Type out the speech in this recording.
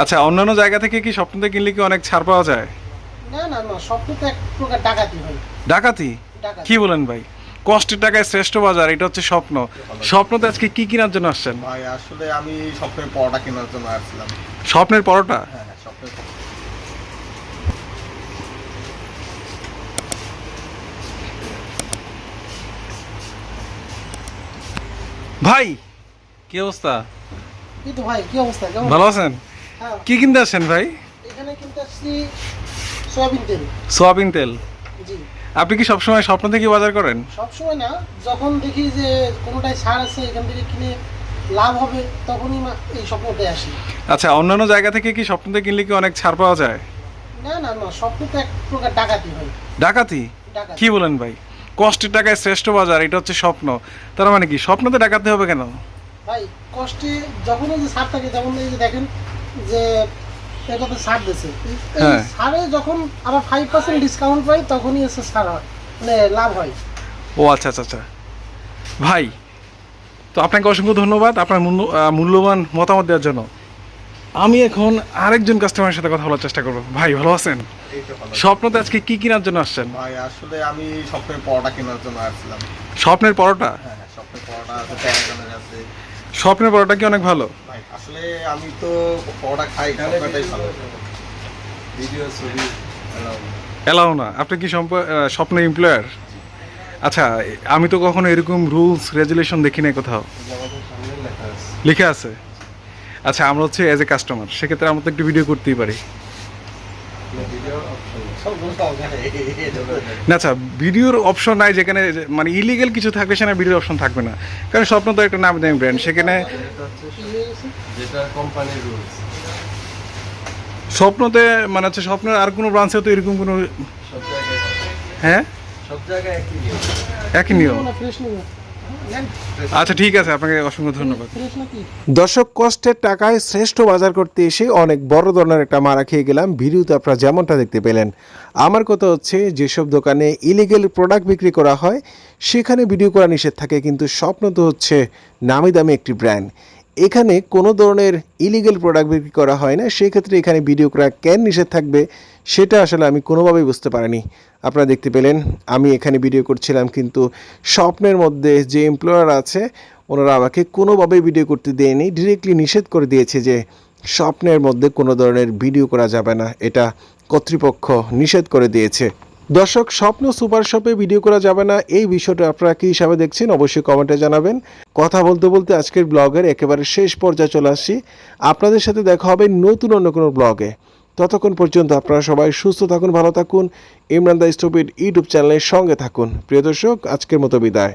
আচ্ছা অন্যান্য জায়গা থেকে কি স্বপ্নতে কিনলে কি অনেক ছাড় পাওয়া যায়? না না না স্বপ্ন তো এক প্রকার ডাকাতি হয় ডাকাতি? কি বলেন ভাই? কষ্টের টাকায় শ্রেষ্ঠ বাজার এটা হচ্ছে স্বপ্ন। স্বপ্নতে আজকে কি কেনার জন্য আসছেন? ভাই আসলে আমি স্বপ্নের পরোটা কেনার জন্য আসছিলাম। স্বপ্নের পরোটা? হ্যাঁ হ্যাঁ স্বপ্নের পরোটা। ভাই কি অবস্থা? এই তো ভাই কি অবস্থা? ভালো আছেন? হ্যাঁ কি কিনতে আসছেন ভাই? এখানে কিন্তু আসছি সয়াবিন তেল। সোয়াবিন তেল? জি। আপনি কি সবসময় স্বপ্ন থেকে বাজার করেন? সবসময় না যখন দেখি যে কোনোটায় ছাড় আছে এখান থেকে কিনে লাভ হবে তখনই এই আসি। আচ্ছা অন্যান্য জায়গা থেকে কি স্বপ্নতে কিনলে কি অনেক ছাড় পাওয়া যায়? না না না স্বপ্ন তো এক প্রকার ডাকাতি হয় ডাকাতি? কি বলেন ভাই? কষ্টের টাকায় শ্রেষ্ঠ বাজার এটা হচ্ছে স্বপ্ন। তার মানে কি স্বপ্নতে ডাকাতে হবে কেন? ভাই কষ্টে যখন যে ছাড় থাকে এই যে দেখেন যে এটাতে ছাড় দিছে এই হ্যাঁ। ছাড়ে যখন আবার ফাইভ পার্সেন্ট ডিসকাউন্ট পাই তখনই এসে ছাড় হয়। মানে লাভ হয়। ও আচ্ছা আচ্ছা আচ্ছা। ভাই তো আপনাকে অসংখ্য ধন্যবাদ আপনার মূল্য- মূল্যবান মতামত দেওয়ার জন্য। আমি এখন আরেকজন কাস্টমারের সাথে কথা বলার চেষ্টা করব। ভাই ভালো আছেন? এই তো স্বপ্নতে আজকে কি কেনার জন্য আসছেন? ভাই আসলে আমি স্বপ্নের পরোটা কেনার জন্য আসছিলাম। স্বপ্নের পরোটা? হ্যাঁ হ্যাঁ স্বপ্নের পরোটা আছে। স্বপ্নের পরোটা কি অনেক ভালো? আসলে আমি তো পকোড়া খাই ভালো। ভিডিও ছবি এলাও না আপনি কি স্বপ্ন এমপ্লয়ার আচ্ছা আমি তো কখনো এরকম রুলস রেজুলেশন দেখি নাই কোথাও। লিখে আছে। আচ্ছা আমরা হচ্ছে এজ এ কাস্টমার সেক্ষেত্রে আমরা তো একটু ভিডিও করতেই পারি। না আচ্ছা ভিডিওর অপশন নাই যেখানে মানে ইলিগেল কিছু থাকলে সেখানে ভিডিওর অপশন থাকবে না। কারণ স্বপ্ন তো একটা নামি দামি ব্র্যান্ড সেখানে যেটা কোম্পানির রুলস স্বপ্নতে মানে হচ্ছে স্বপ্নের আর কোনো ব্রাঞ্চে তো এরকম কোনো হ্যাঁ? সব জায়গায় একই নিয়ম। একই নিয়ম। আচ্ছা ঠিক আছে, আপনাকে অসংখ্য ধন্যবাদ। দর্শক কষ্টের টাকায় শ্রেষ্ঠ বাজার করতে এসে অনেক বড় ধরনের একটা মারা খেয়ে গেলাম। ভিডিওতে আপনারা যেমনটা দেখতে পেলেন, আমার কথা হচ্ছে যেসব দোকানে ইলিগেল প্রোডাক্ট বিক্রি করা হয়, সেখানে ভিডিও করা নিষেধ থাকে, কিন্তু স্বপ্ন তো হচ্ছে নামি দামি একটি ব্র্যান্ড এখানে কোনো ধরনের ইলিগেল প্রোডাক্ট বিক্রি করা হয় না। সেক্ষেত্রে এখানে ভিডিও করা কেন নিষেধ থাকবে সেটা আসলে আমি কোনোভাবেই বুঝতে পারিনি। আপনারা দেখতে পেলেন, আমি এখানে ভিডিও করছিলাম কিন্তু স্বপ্নের মধ্যে যে এমপ্লয়ার আছে, ওনারা আমাকে কোনোভাবেই ভিডিও করতে দেয়নি ডিরেক্টলি নিষেধ করে দিয়েছে যে স্বপ্নের মধ্যে কোনো ধরনের ভিডিও করা যাবে না। এটা কর্তৃপক্ষ নিষেধ করে দিয়েছে। দর্শক, স্বপ্ন সুপার শপে ভিডিও করা যাবে না। এই বিষয়টা আপনারা কী হিসাবে দেখছেন? অবশ্যই কমেন্টে জানাবেন। কথা বলতে বলতে আজকের ব্লগের একেবারে শেষ পর্যায়ে চলে আসছি। আপনাদের সাথে দেখা হবে নতুন অন্য কোনো ব্লগে। ততক্ষণ পর্যন্ত আপনারা সবাই সুস্থ থাকুন, ভালো থাকুন। ইমরান দা স্টপিড ইউটিউব চ্যানেলের সঙ্গে থাকুন। প্রিয় দর্শক, আজকের মতো বিদায়।